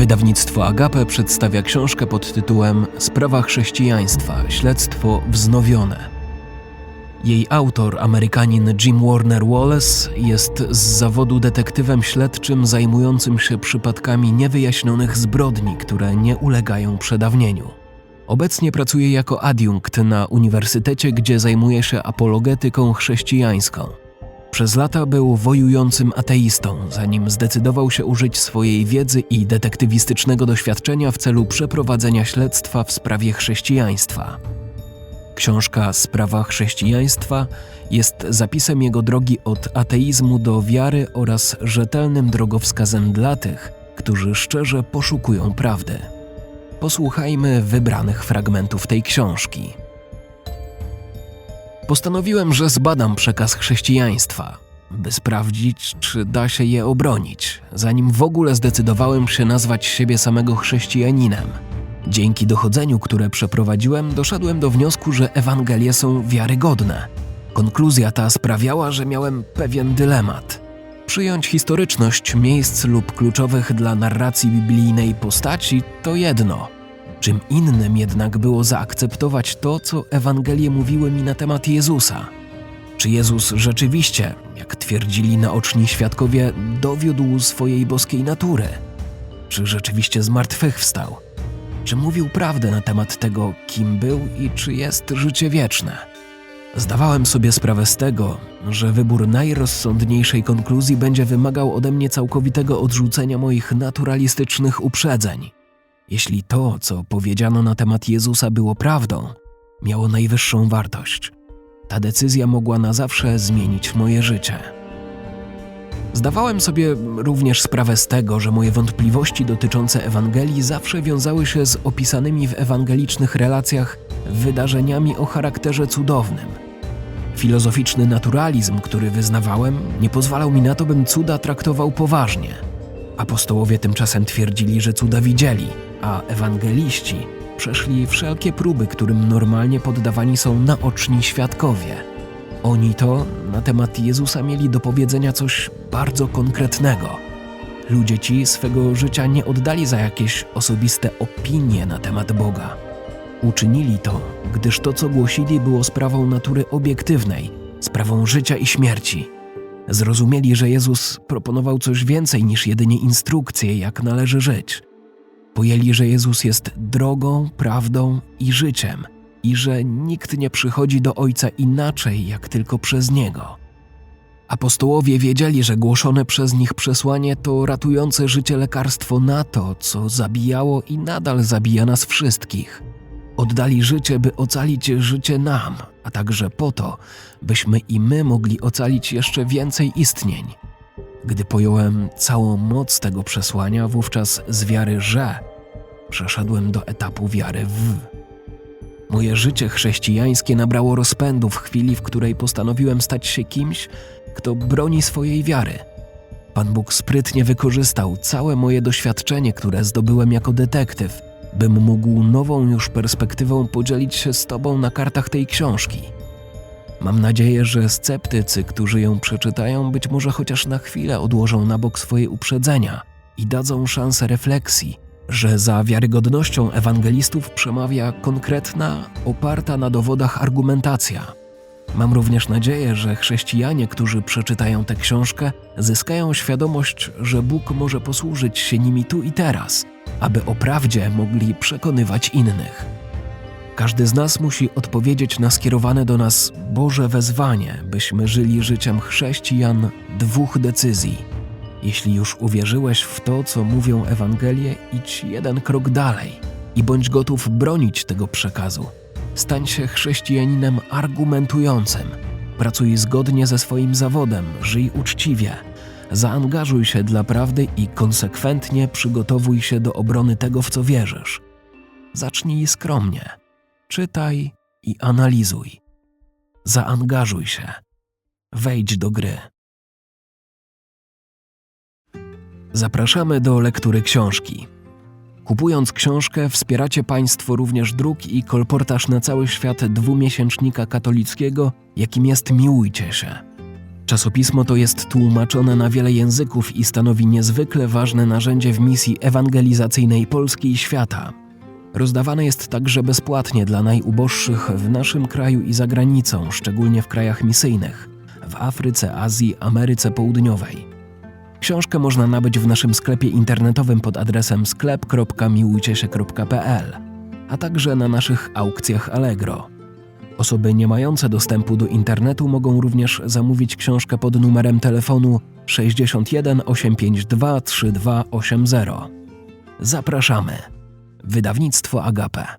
Wydawnictwo Agape przedstawia książkę pod tytułem Sprawa chrześcijaństwa śledztwo wznowione. Jej autor, Amerykanin Jim Warner Wallace, jest z zawodu detektywem śledczym zajmującym się przypadkami niewyjaśnionych zbrodni, które nie ulegają przedawnieniu. Obecnie pracuje jako adiunkt na uniwersytecie, gdzie zajmuje się apologetyką chrześcijańską. Przez lata był wojującym ateistą, zanim zdecydował się użyć swojej wiedzy i detektywistycznego doświadczenia w celu przeprowadzenia śledztwa w sprawie chrześcijaństwa. Książka Sprawa chrześcijaństwa jest zapisem jego drogi od ateizmu do wiary oraz rzetelnym drogowskazem dla tych, którzy szczerze poszukują prawdy. Posłuchajmy wybranych fragmentów tej książki. Postanowiłem, że zbadam przekaz chrześcijaństwa, by sprawdzić, czy da się je obronić, zanim w ogóle zdecydowałem się nazwać siebie samego chrześcijaninem. Dzięki dochodzeniu, które przeprowadziłem, doszedłem do wniosku, że Ewangelie są wiarygodne. Konkluzja ta sprawiała, że miałem pewien dylemat. Przyjąć historyczność miejsc lub kluczowych dla narracji biblijnej postaci to jedno. Czym innym jednak było zaakceptować to, co Ewangelie mówiły mi na temat Jezusa. Czy Jezus rzeczywiście, jak twierdzili naoczni świadkowie, dowiódł swojej boskiej natury? Czy rzeczywiście zmartwychwstał? Czy mówił prawdę na temat tego, kim był i czy jest życie wieczne? Zdawałem sobie sprawę z tego, że wybór najrozsądniejszej konkluzji będzie wymagał ode mnie całkowitego odrzucenia moich naturalistycznych uprzedzeń. Jeśli to, co powiedziano na temat Jezusa było prawdą, miało najwyższą wartość, ta decyzja mogła na zawsze zmienić moje życie. Zdawałem sobie również sprawę z tego, że moje wątpliwości dotyczące Ewangelii zawsze wiązały się z opisanymi w ewangelicznych relacjach wydarzeniami o charakterze cudownym. Filozoficzny naturalizm, który wyznawałem, nie pozwalał mi na to, bym cuda traktował poważnie. Apostołowie tymczasem twierdzili, że cuda widzieli, a ewangeliści przeszli wszelkie próby, którym normalnie poddawani są naoczni świadkowie. Oni to na temat Jezusa mieli do powiedzenia coś bardzo konkretnego. Ludzie ci swego życia nie oddali za jakieś osobiste opinie na temat Boga. Uczynili to, gdyż to, co głosili, było sprawą natury obiektywnej, sprawą życia i śmierci. Zrozumieli, że Jezus proponował coś więcej niż jedynie instrukcje, jak należy żyć. Pojęli, że Jezus jest drogą, prawdą i życiem i że nikt nie przychodzi do Ojca inaczej, jak tylko przez Niego. Apostołowie wiedzieli, że głoszone przez nich przesłanie to ratujące życie lekarstwo na to, co zabijało i nadal zabija nas wszystkich. Oddali życie, by ocalić życie nam, a także po to, byśmy i my mogli ocalić jeszcze więcej istnień. Gdy pojąłem całą moc tego przesłania, wówczas z wiary że przeszedłem do etapu wiary w. Moje życie chrześcijańskie nabrało rozpędu w chwili, w której postanowiłem stać się kimś, kto broni swojej wiary. Pan Bóg sprytnie wykorzystał całe moje doświadczenie, które zdobyłem jako detektyw, bym mógł nową już perspektywą podzielić się z Tobą na kartach tej książki. Mam nadzieję, że sceptycy, którzy ją przeczytają, być może chociaż na chwilę odłożą na bok swoje uprzedzenia i dadzą szansę refleksji, że za wiarygodnością ewangelistów przemawia konkretna, oparta na dowodach argumentacja. Mam również nadzieję, że chrześcijanie, którzy przeczytają tę książkę, zyskają świadomość, że Bóg może posłużyć się nimi tu i teraz, aby o prawdzie mogli przekonywać innych. Każdy z nas musi odpowiedzieć na skierowane do nas Boże wezwanie, byśmy żyli życiem chrześcijan dwóch decyzji. Jeśli już uwierzyłeś w to, co mówią Ewangelie, idź jeden krok dalej i bądź gotów bronić tego przekazu. Stań się chrześcijaninem argumentującym. Pracuj zgodnie ze swoim zawodem, żyj uczciwie. Zaangażuj się dla prawdy i konsekwentnie przygotowuj się do obrony tego, w co wierzysz. Zacznij skromnie. Czytaj i analizuj. Zaangażuj się. Wejdź do gry. Zapraszamy do lektury książki. Kupując książkę, wspieracie Państwo również druk i kolportaż na cały świat dwumiesięcznika katolickiego, jakim jest Miłujcie się. Czasopismo to jest tłumaczone na wiele języków i stanowi niezwykle ważne narzędzie w misji ewangelizacyjnej Polski i świata. Rozdawane jest także bezpłatnie dla najuboższych w naszym kraju i za granicą, szczególnie w krajach misyjnych w Afryce, Azji, Ameryce Południowej. Książkę można nabyć w naszym sklepie internetowym pod adresem sklep.miłujciesie.pl, a także na naszych aukcjach Allegro. Osoby nie mające dostępu do internetu mogą również zamówić książkę pod numerem telefonu 61 852 3280. Zapraszamy. Wydawnictwo Agape.